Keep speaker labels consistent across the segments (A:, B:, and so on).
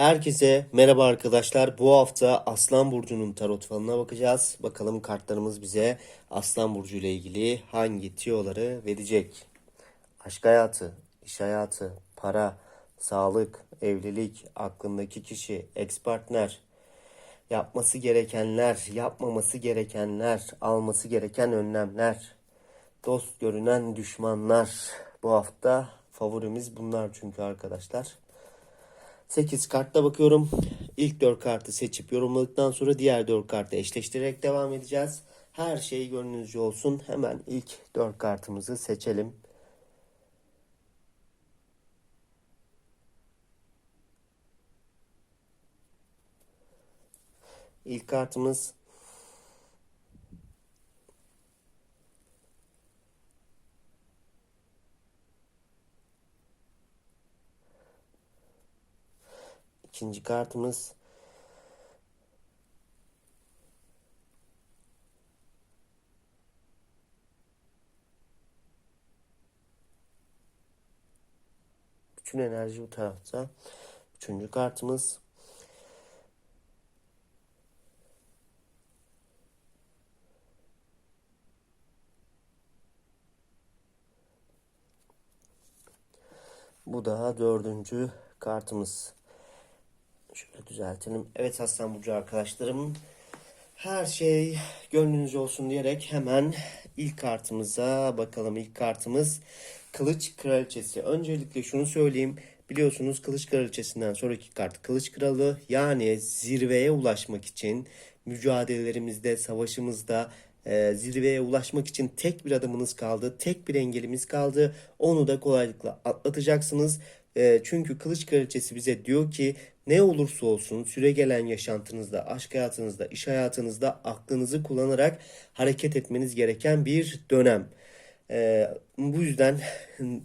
A: Herkese merhaba arkadaşlar. Bu hafta Aslan Burcu'nun tarot falına bakacağız. Bakalım kartlarımız bize Aslan Burcu ile ilgili hangi tiyoları verecek? Aşk hayatı, iş hayatı, para, sağlık, evlilik, aklındaki kişi, ex partner, yapması gerekenler, yapmaması gerekenler, alması gereken önlemler, dost görünen düşmanlar. Bu hafta favorimiz bunlar çünkü arkadaşlar. 8 kartta bakıyorum. İlk 4 kartı seçip yorumladıktan sonra diğer 4 kartı eşleştirerek devam edeceğiz. Her şey gönlünüzce olsun. Hemen ilk 4 kartımızı seçelim. İlk kartımız ikinci kartımız Bütün enerji bu tarafta. Üçüncü kartımız Bu da dördüncü kartımız. Şöyle düzeltelim. Evet Aslan Burcu arkadaşlarım. Her şey gönlünüzce olsun diyerek hemen ilk kartımıza bakalım. İlk kartımız Kılıç Kraliçesi. Öncelikle şunu söyleyeyim. Biliyorsunuz Kılıç Kraliçesinden sonraki kart Kılıç Kralı. Yani zirveye ulaşmak için mücadelelerimizde, savaşımızda e, zirveye ulaşmak için tek bir adımınız kaldı. Tek bir engelimiz kaldı. Onu da kolaylıkla atlatacaksınız. E, çünkü Kılıç Kraliçesi bize diyor ki ne olursa olsun süre gelen yaşantınızda, aşk hayatınızda, iş hayatınızda aklınızı kullanarak hareket etmeniz gereken bir dönem. Ee, bu yüzden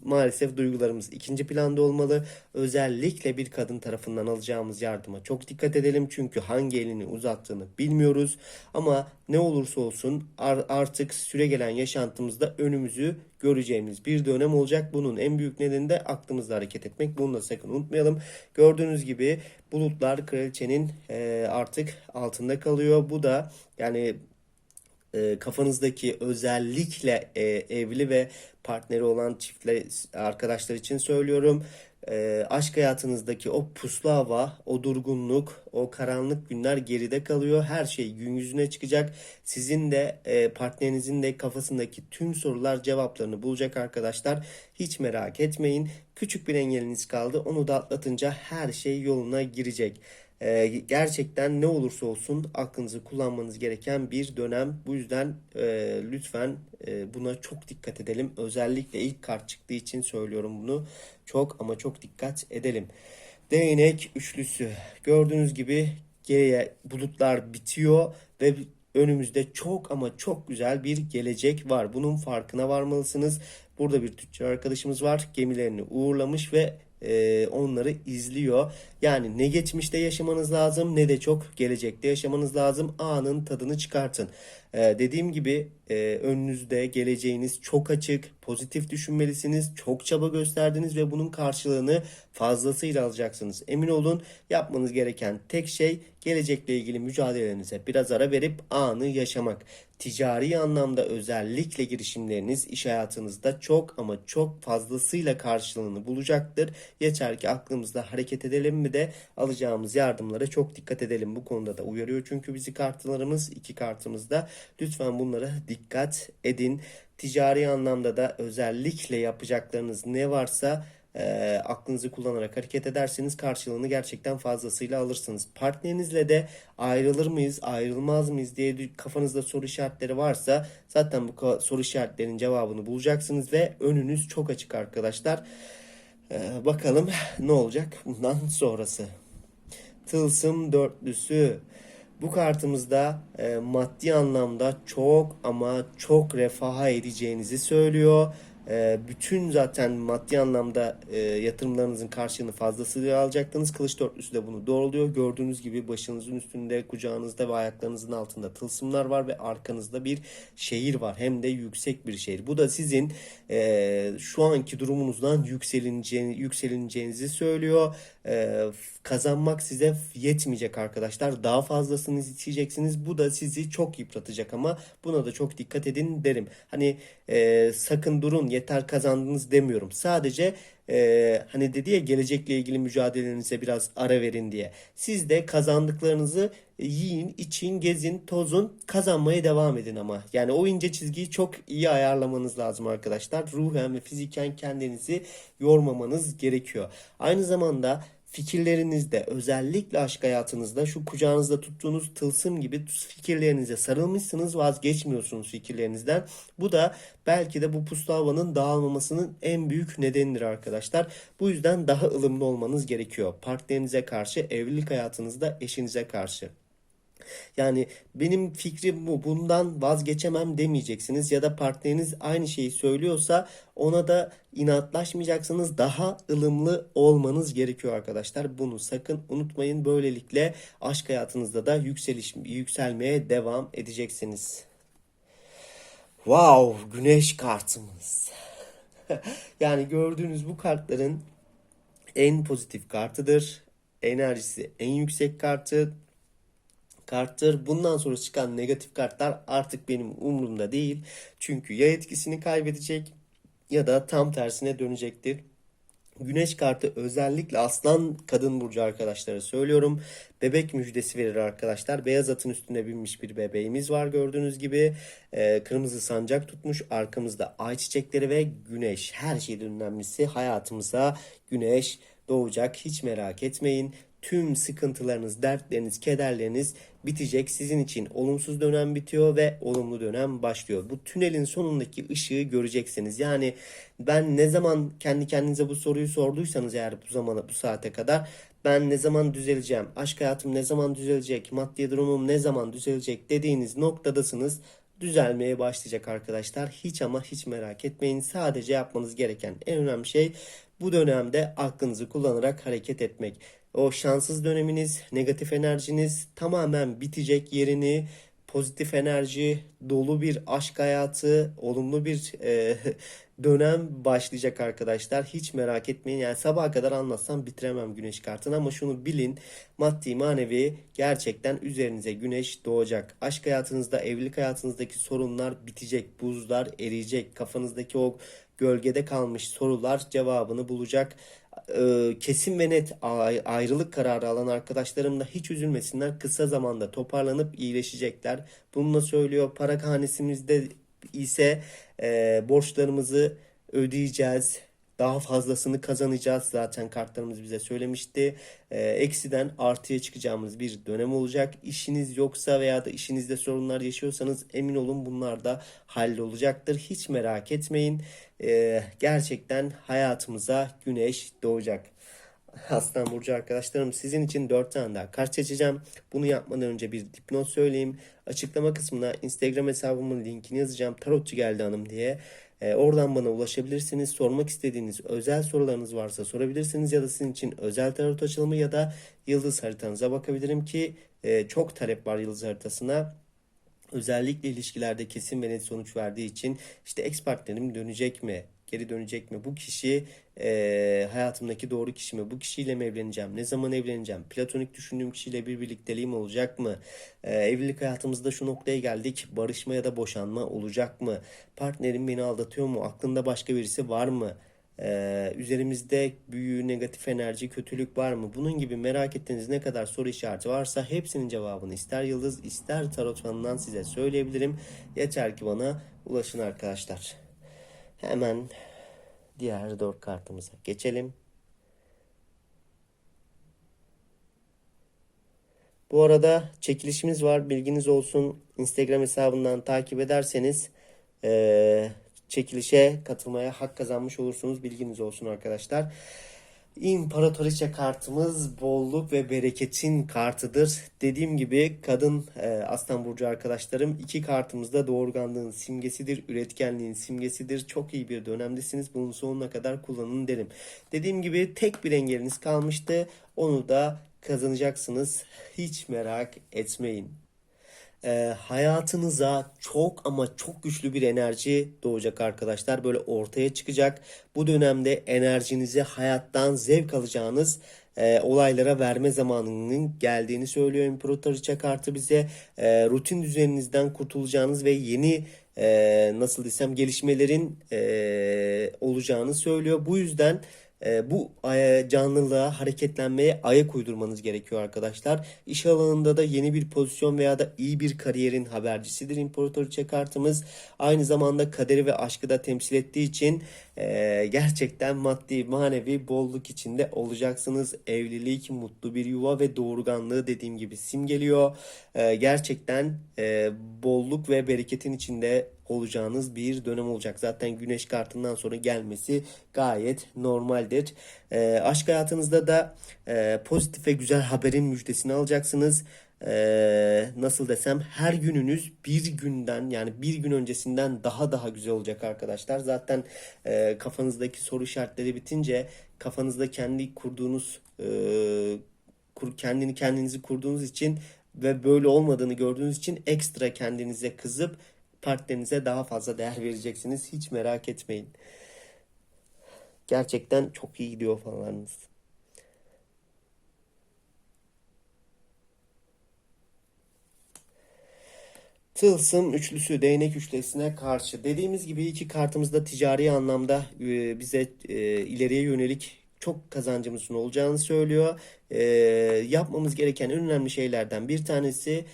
A: maalesef duygularımız ikinci planda olmalı. Özellikle bir kadın tarafından alacağımız yardıma çok dikkat edelim. Çünkü hangi elini uzattığını bilmiyoruz. Ama ne olursa olsun ar- artık süre gelen yaşantımızda önümüzü göreceğimiz bir dönem olacak. Bunun en büyük nedeni de aklımızla hareket etmek. Bunu da sakın unutmayalım. Gördüğünüz gibi bulutlar kraliçenin e, artık altında kalıyor. Bu da yani e, kafanızdaki özellikle e, evli ve partneri olan çiftler arkadaşlar için söylüyorum. E, aşk hayatınızdaki o puslu hava, o durgunluk, o karanlık günler geride kalıyor. Her şey gün yüzüne çıkacak. Sizin de e, partnerinizin de kafasındaki tüm sorular cevaplarını bulacak arkadaşlar. Hiç merak etmeyin. Küçük bir engeliniz kaldı. Onu da atlatınca her şey yoluna girecek. Ee, gerçekten ne olursa olsun aklınızı kullanmanız gereken bir dönem. Bu yüzden e, lütfen e, buna çok dikkat edelim. Özellikle ilk kart çıktığı için söylüyorum bunu. Çok ama çok dikkat edelim. Değnek üçlüsü. Gördüğünüz gibi geriye bulutlar bitiyor ve önümüzde çok ama çok güzel bir gelecek var. Bunun farkına varmalısınız. Burada bir tüccar arkadaşımız var. Gemilerini uğurlamış ve e, onları izliyor. Yani ne geçmişte yaşamanız lazım ne de çok gelecekte yaşamanız lazım. Anın tadını çıkartın. E, dediğim gibi e, önünüzde geleceğiniz çok açık, pozitif düşünmelisiniz. Çok çaba gösterdiniz ve bunun karşılığını fazlasıyla alacaksınız. Emin olun yapmanız gereken tek şey gelecekle ilgili mücadelelerinize biraz ara verip anı yaşamak. Ticari anlamda özellikle girişimleriniz iş hayatınızda çok ama çok fazlasıyla karşılığını bulacaktır. Yeter ki aklımızda hareket edelim mi de alacağımız yardımlara çok dikkat edelim. Bu konuda da uyarıyor çünkü bizi kartlarımız iki kartımızda. Lütfen bunlara dikkat edin. Ticari anlamda da özellikle yapacaklarınız ne varsa e, aklınızı kullanarak hareket ederseniz karşılığını gerçekten fazlasıyla alırsınız. Partnerinizle de ayrılır mıyız, ayrılmaz mıyız diye kafanızda soru işaretleri varsa zaten bu soru işaretlerinin cevabını bulacaksınız ve önünüz çok açık arkadaşlar. E, bakalım ne olacak bundan sonrası. Tılsım dörtlüsü. Bu kartımızda e, maddi anlamda çok ama çok refaha edeceğinizi söylüyor. E, bütün zaten maddi anlamda e, yatırımlarınızın karşılığını fazlasıyla alacaktınız. Kılıç dörtlüsü de bunu doğruluyor. Gördüğünüz gibi başınızın üstünde, kucağınızda ve ayaklarınızın altında tılsımlar var ve arkanızda bir şehir var. Hem de yüksek bir şehir. Bu da sizin e, şu anki durumunuzdan yükselineceğini, yükselineceğinizi söylüyor. e, kazanmak size yetmeyecek arkadaşlar. Daha fazlasını isteyeceksiniz. Bu da sizi çok yıpratacak ama buna da çok dikkat edin derim. Hani e, sakın durun yeter kazandınız demiyorum. Sadece e, hani dedi ya gelecekle ilgili mücadelenize biraz ara verin diye. Siz de kazandıklarınızı yiyin, için, gezin, tozun, kazanmaya devam edin ama. Yani o ince çizgiyi çok iyi ayarlamanız lazım arkadaşlar. Ruhen ve fiziken kendinizi yormamanız gerekiyor. Aynı zamanda fikirlerinizde özellikle aşk hayatınızda şu kucağınızda tuttuğunuz tılsım gibi fikirlerinize sarılmışsınız vazgeçmiyorsunuz fikirlerinizden. Bu da belki de bu puslu havanın dağılmamasının en büyük nedenidir arkadaşlar. Bu yüzden daha ılımlı olmanız gerekiyor. Partnerinize karşı, evlilik hayatınızda eşinize karşı. Yani benim fikrim bu. Bundan vazgeçemem demeyeceksiniz ya da partneriniz aynı şeyi söylüyorsa ona da inatlaşmayacaksınız. Daha ılımlı olmanız gerekiyor arkadaşlar. Bunu sakın unutmayın. Böylelikle aşk hayatınızda da yükseliş yükselmeye devam edeceksiniz. Wow, güneş kartımız. yani gördüğünüz bu kartların en pozitif kartıdır. Enerjisi en yüksek kartı karttır. Bundan sonra çıkan negatif kartlar artık benim umurumda değil. Çünkü ya etkisini kaybedecek ya da tam tersine dönecektir. Güneş kartı özellikle aslan kadın burcu arkadaşlara söylüyorum. Bebek müjdesi verir arkadaşlar. Beyaz atın üstünde binmiş bir bebeğimiz var gördüğünüz gibi. Ee, kırmızı sancak tutmuş. Arkamızda ay çiçekleri ve güneş. Her şeyden önemlisi hayatımıza güneş doğacak. Hiç merak etmeyin. Tüm sıkıntılarınız, dertleriniz, kederleriniz bitecek. Sizin için olumsuz dönem bitiyor ve olumlu dönem başlıyor. Bu tünelin sonundaki ışığı göreceksiniz. Yani ben ne zaman kendi kendinize bu soruyu sorduysanız eğer bu zamana bu saate kadar ben ne zaman düzeleceğim, aşk hayatım ne zaman düzelecek, maddi durumum ne zaman düzelecek dediğiniz noktadasınız düzelmeye başlayacak arkadaşlar. Hiç ama hiç merak etmeyin. Sadece yapmanız gereken en önemli şey bu dönemde aklınızı kullanarak hareket etmek. O şanssız döneminiz, negatif enerjiniz tamamen bitecek yerini pozitif enerji, dolu bir aşk hayatı, olumlu bir e, dönem başlayacak arkadaşlar. Hiç merak etmeyin. Yani sabaha kadar anlatsam bitiremem güneş kartını ama şunu bilin. Maddi manevi gerçekten üzerinize güneş doğacak. Aşk hayatınızda, evlilik hayatınızdaki sorunlar bitecek. Buzlar eriyecek. Kafanızdaki o gölgede kalmış sorular cevabını bulacak. Ee, kesin ve net ay- ayrılık kararı alan arkadaşlarım da hiç üzülmesinler. Kısa zamanda toparlanıp iyileşecekler. Bununla söylüyor. Para hanesimizde ise e, borçlarımızı ödeyeceğiz. Daha fazlasını kazanacağız. Zaten kartlarımız bize söylemişti. E, eksiden artıya çıkacağımız bir dönem olacak. İşiniz yoksa veya da işinizde sorunlar yaşıyorsanız emin olun bunlar da hallolacaktır. Hiç merak etmeyin. E, gerçekten hayatımıza güneş doğacak. Aslan Burcu arkadaşlarım sizin için 4 tane daha kart seçeceğim. Bunu yapmadan önce bir dipnot söyleyeyim. Açıklama kısmına Instagram hesabımın linkini yazacağım. Tarotçu geldi hanım diye. Ee, oradan bana ulaşabilirsiniz. Sormak istediğiniz özel sorularınız varsa sorabilirsiniz ya da sizin için özel tarot açılımı ya da yıldız haritanıza bakabilirim ki e, çok talep var yıldız haritasına. Özellikle ilişkilerde kesin ve net sonuç verdiği için işte ex partnerim dönecek mi? Geri dönecek mi? Bu kişi e, hayatımdaki doğru kişi mi? Bu kişiyle mi evleneceğim? Ne zaman evleneceğim? Platonik düşündüğüm kişiyle bir birlikteliğim olacak mı? E, evlilik hayatımızda şu noktaya geldik. Barışma ya da boşanma olacak mı? Partnerim beni aldatıyor mu? Aklında başka birisi var mı? Ee, üzerimizde büyü, negatif enerji, kötülük var mı? Bunun gibi merak ettiğiniz ne kadar soru işareti varsa hepsinin cevabını ister yıldız ister tarot fanından size söyleyebilirim. Yeter ki bana ulaşın arkadaşlar. Hemen diğer dört kartımıza geçelim. Bu arada çekilişimiz var. Bilginiz olsun. Instagram hesabından takip ederseniz eee, çekilişe katılmaya hak kazanmış olursunuz. Bilginiz olsun arkadaşlar. İmparatoriçe kartımız bolluk ve bereketin kartıdır. Dediğim gibi kadın e, Aslan Burcu arkadaşlarım iki kartımız da doğurganlığın simgesidir, üretkenliğin simgesidir. Çok iyi bir dönemdesiniz. Bunun sonuna kadar kullanın derim. Dediğim gibi tek bir engeliniz kalmıştı. Onu da kazanacaksınız. Hiç merak etmeyin e, hayatınıza çok ama çok güçlü bir enerji doğacak arkadaşlar. Böyle ortaya çıkacak. Bu dönemde enerjinizi hayattan zevk alacağınız e, olaylara verme zamanının geldiğini söylüyor İmparatoriçe kartı bize. E, rutin düzeninizden kurtulacağınız ve yeni e, nasıl desem gelişmelerin e, olacağını söylüyor. Bu yüzden bu e, canlılığa, hareketlenmeye ayak uydurmanız gerekiyor arkadaşlar. İş alanında da yeni bir pozisyon veya da iyi bir kariyerin habercisidir İmparatoriçe kartımız. Aynı zamanda kaderi ve aşkı da temsil ettiği için e, gerçekten maddi manevi bolluk içinde olacaksınız. Evlilik, mutlu bir yuva ve doğurganlığı dediğim gibi simgeliyor. E, gerçekten e, bolluk ve bereketin içinde olacağınız bir dönem olacak. Zaten güneş kartından sonra gelmesi gayet normaldir. E, aşk hayatınızda da e, pozitif ve güzel haberin müjdesini alacaksınız. E, nasıl desem her gününüz bir günden yani bir gün öncesinden daha daha güzel olacak arkadaşlar. Zaten e, kafanızdaki soru işaretleri bitince kafanızda kendi kurduğunuz e, kur, kendini kendinizi kurduğunuz için ve böyle olmadığını gördüğünüz için ekstra kendinize kızıp partnerinize daha fazla değer vereceksiniz. Hiç merak etmeyin. Gerçekten çok iyi gidiyor falanlarınız. Tılsım üçlüsü değnek üçlüsüne karşı. Dediğimiz gibi iki kartımız da ticari anlamda e, bize e, ileriye yönelik çok kazancımızın olacağını söylüyor. E, yapmamız gereken en önemli şeylerden bir tanesi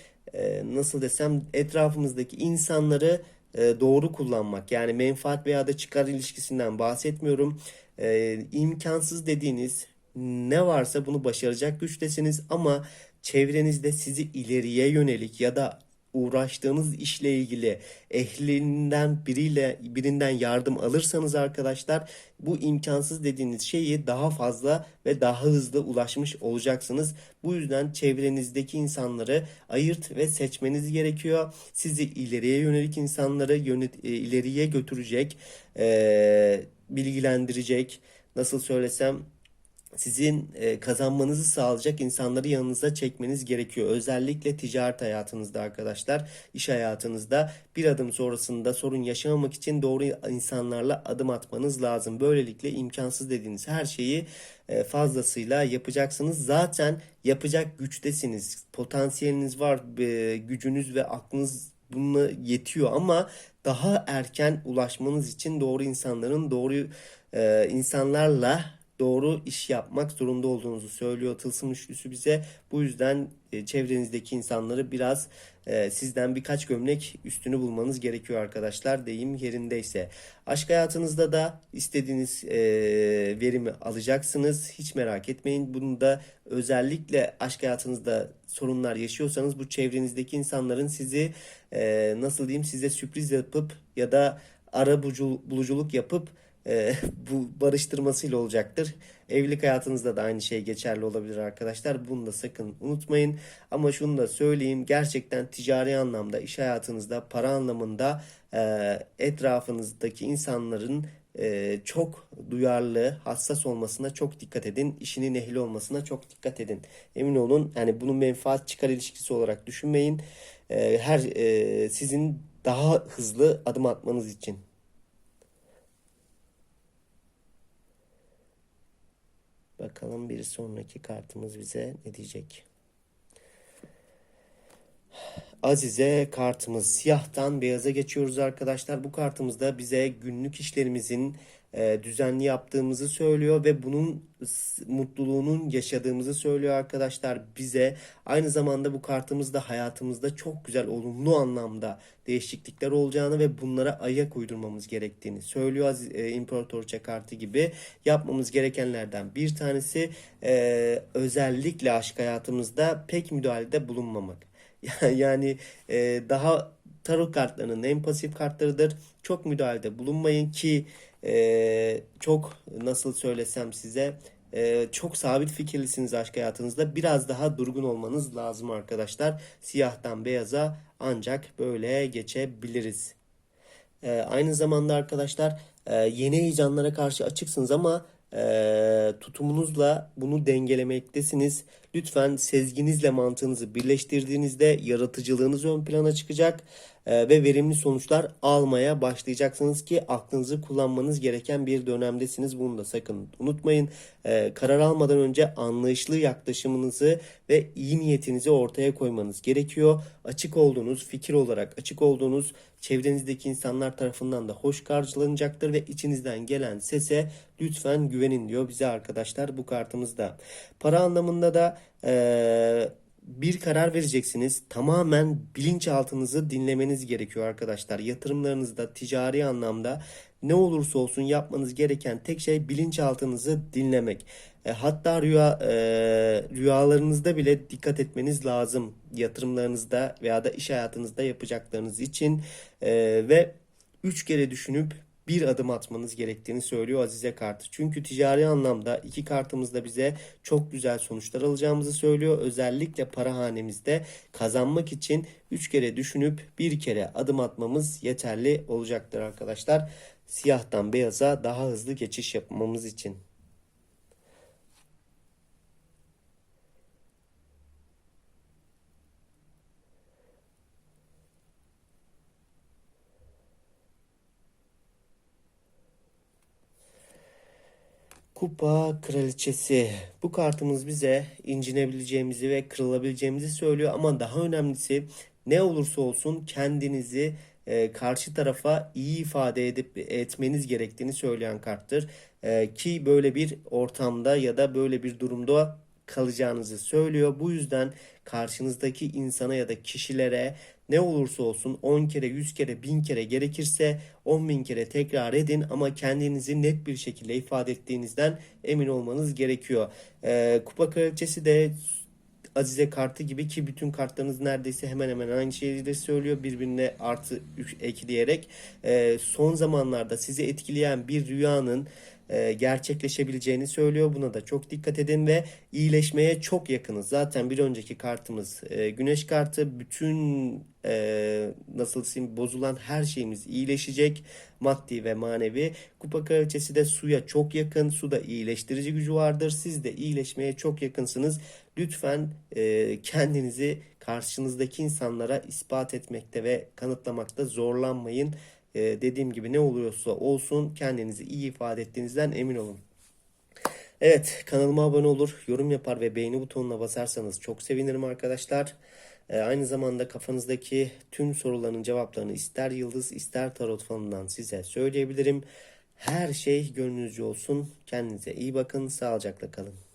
A: nasıl desem etrafımızdaki insanları doğru kullanmak. Yani menfaat veya da çıkar ilişkisinden bahsetmiyorum. İmkansız dediğiniz ne varsa bunu başaracak güçtesiniz ama çevrenizde sizi ileriye yönelik ya da uğraştığınız işle ilgili ehlinden biriyle birinden yardım alırsanız arkadaşlar bu imkansız dediğiniz şeyi daha fazla ve daha hızlı ulaşmış olacaksınız. Bu yüzden çevrenizdeki insanları ayırt ve seçmeniz gerekiyor. Sizi ileriye yönelik insanları yönet, e, ileriye götürecek, e, bilgilendirecek, nasıl söylesem sizin e, kazanmanızı sağlayacak insanları yanınıza çekmeniz gerekiyor. Özellikle ticaret hayatınızda arkadaşlar, iş hayatınızda bir adım sonrasında sorun yaşamamak için doğru insanlarla adım atmanız lazım. Böylelikle imkansız dediğiniz her şeyi e, fazlasıyla yapacaksınız. Zaten yapacak güçtesiniz. Potansiyeliniz var, e, gücünüz ve aklınız bununla yetiyor ama daha erken ulaşmanız için doğru insanların doğru insanlarla doğru iş yapmak zorunda olduğunuzu söylüyor Tılsım Üçlüsü bize. Bu yüzden e, çevrenizdeki insanları biraz e, sizden birkaç gömlek üstünü bulmanız gerekiyor arkadaşlar deyim yerindeyse. Aşk hayatınızda da istediğiniz e, verimi alacaksınız. Hiç merak etmeyin. Bunu da özellikle aşk hayatınızda sorunlar yaşıyorsanız bu çevrenizdeki insanların sizi nasıl diyeyim size sürpriz yapıp ya da ara buluculuk yapıp e, bu barıştırmasıyla olacaktır. Evlilik hayatınızda da aynı şey geçerli olabilir arkadaşlar. Bunu da sakın unutmayın. Ama şunu da söyleyeyim. Gerçekten ticari anlamda, iş hayatınızda, para anlamında e, etrafınızdaki insanların e, çok duyarlı, hassas olmasına çok dikkat edin. İşinin ehli olmasına çok dikkat edin. Emin olun yani bunu menfaat çıkar ilişkisi olarak düşünmeyin. E, her e, sizin daha hızlı adım atmanız için. Bakalım bir sonraki kartımız bize ne diyecek? Azize kartımız siyahtan beyaza geçiyoruz arkadaşlar. Bu kartımızda bize günlük işlerimizin e, düzenli yaptığımızı söylüyor ve bunun mutluluğunun yaşadığımızı söylüyor arkadaşlar bize. Aynı zamanda bu kartımızda hayatımızda çok güzel olumlu anlamda değişiklikler olacağını ve bunlara ayak uydurmamız gerektiğini söylüyor e, İmparatorça kartı gibi. Yapmamız gerekenlerden bir tanesi e, özellikle aşk hayatımızda pek müdahalede bulunmamak. yani e, daha tarot kartlarının en pasif kartlarıdır. Çok müdahalede bulunmayın ki e, çok nasıl söylesem size e, çok sabit fikirlisiniz aşk hayatınızda. Biraz daha durgun olmanız lazım arkadaşlar. Siyahtan beyaza ancak böyle geçebiliriz. E, aynı zamanda arkadaşlar e, yeni heyecanlara karşı açıksınız ama e, tutumunuzla bunu dengelemektesiniz. Lütfen sezginizle mantığınızı birleştirdiğinizde yaratıcılığınız ön plana çıkacak. e, ve verimli sonuçlar almaya başlayacaksınız ki aklınızı kullanmanız gereken bir dönemdesiniz. Bunu da sakın unutmayın. E, karar almadan önce anlayışlı yaklaşımınızı ve iyi niyetinizi ortaya koymanız gerekiyor. Açık olduğunuz, fikir olarak açık olduğunuz çevrenizdeki insanlar tarafından da hoş karşılanacaktır ve içinizden gelen sese lütfen güvenin diyor bize arkadaşlar bu kartımızda. Para anlamında da eee bir karar vereceksiniz. Tamamen bilinçaltınızı dinlemeniz gerekiyor arkadaşlar. Yatırımlarınızda, ticari anlamda ne olursa olsun yapmanız gereken tek şey bilinçaltınızı dinlemek. E, hatta rüya e, rüyalarınızda bile dikkat etmeniz lazım. Yatırımlarınızda veya da iş hayatınızda yapacaklarınız için E, ve üç kere düşünüp bir adım atmanız gerektiğini söylüyor Azize kartı. Çünkü ticari anlamda iki kartımız da bize çok güzel sonuçlar alacağımızı söylüyor. Özellikle para hanemizde kazanmak için üç kere düşünüp bir kere adım atmamız yeterli olacaktır arkadaşlar. Siyahtan beyaza daha hızlı geçiş yapmamız için. Kupa Kraliçesi. Bu kartımız bize incinebileceğimizi ve kırılabileceğimizi söylüyor ama daha önemlisi ne olursa olsun kendinizi e, karşı tarafa iyi ifade edip etmeniz gerektiğini söyleyen karttır. E, ki böyle bir ortamda ya da böyle bir durumda kalacağınızı söylüyor. Bu yüzden karşınızdaki insana ya da kişilere ne olursa olsun 10 kere, 100 kere, 1000 kere gerekirse 10 bin kere tekrar edin ama kendinizi net bir şekilde ifade ettiğinizden emin olmanız gerekiyor. Ee, Kupa Kraliçesi de Azize kartı gibi ki bütün kartlarınız neredeyse hemen hemen aynı de söylüyor birbirine artı ekleyerek Ee, son zamanlarda sizi etkileyen bir rüyanın e, gerçekleşebileceğini söylüyor. Buna da çok dikkat edin ve iyileşmeye çok yakınız. Zaten bir önceki kartımız e, güneş kartı bütün e, nasıl diyeyim bozulan her şeyimiz iyileşecek maddi ve manevi. Kupa kraliçesi de suya çok yakın. Suda iyileştirici gücü vardır. Siz de iyileşmeye çok yakınsınız. Lütfen kendinizi karşınızdaki insanlara ispat etmekte ve kanıtlamakta zorlanmayın. E, dediğim gibi ne oluyorsa olsun kendinizi iyi ifade ettiğinizden emin olun. Evet kanalıma abone olur, yorum yapar ve beğeni butonuna basarsanız çok sevinirim arkadaşlar. E, aynı zamanda kafanızdaki tüm soruların cevaplarını ister yıldız ister tarot falından size söyleyebilirim. Her şey gönlünüzce olsun. Kendinize iyi bakın. Sağlıcakla kalın.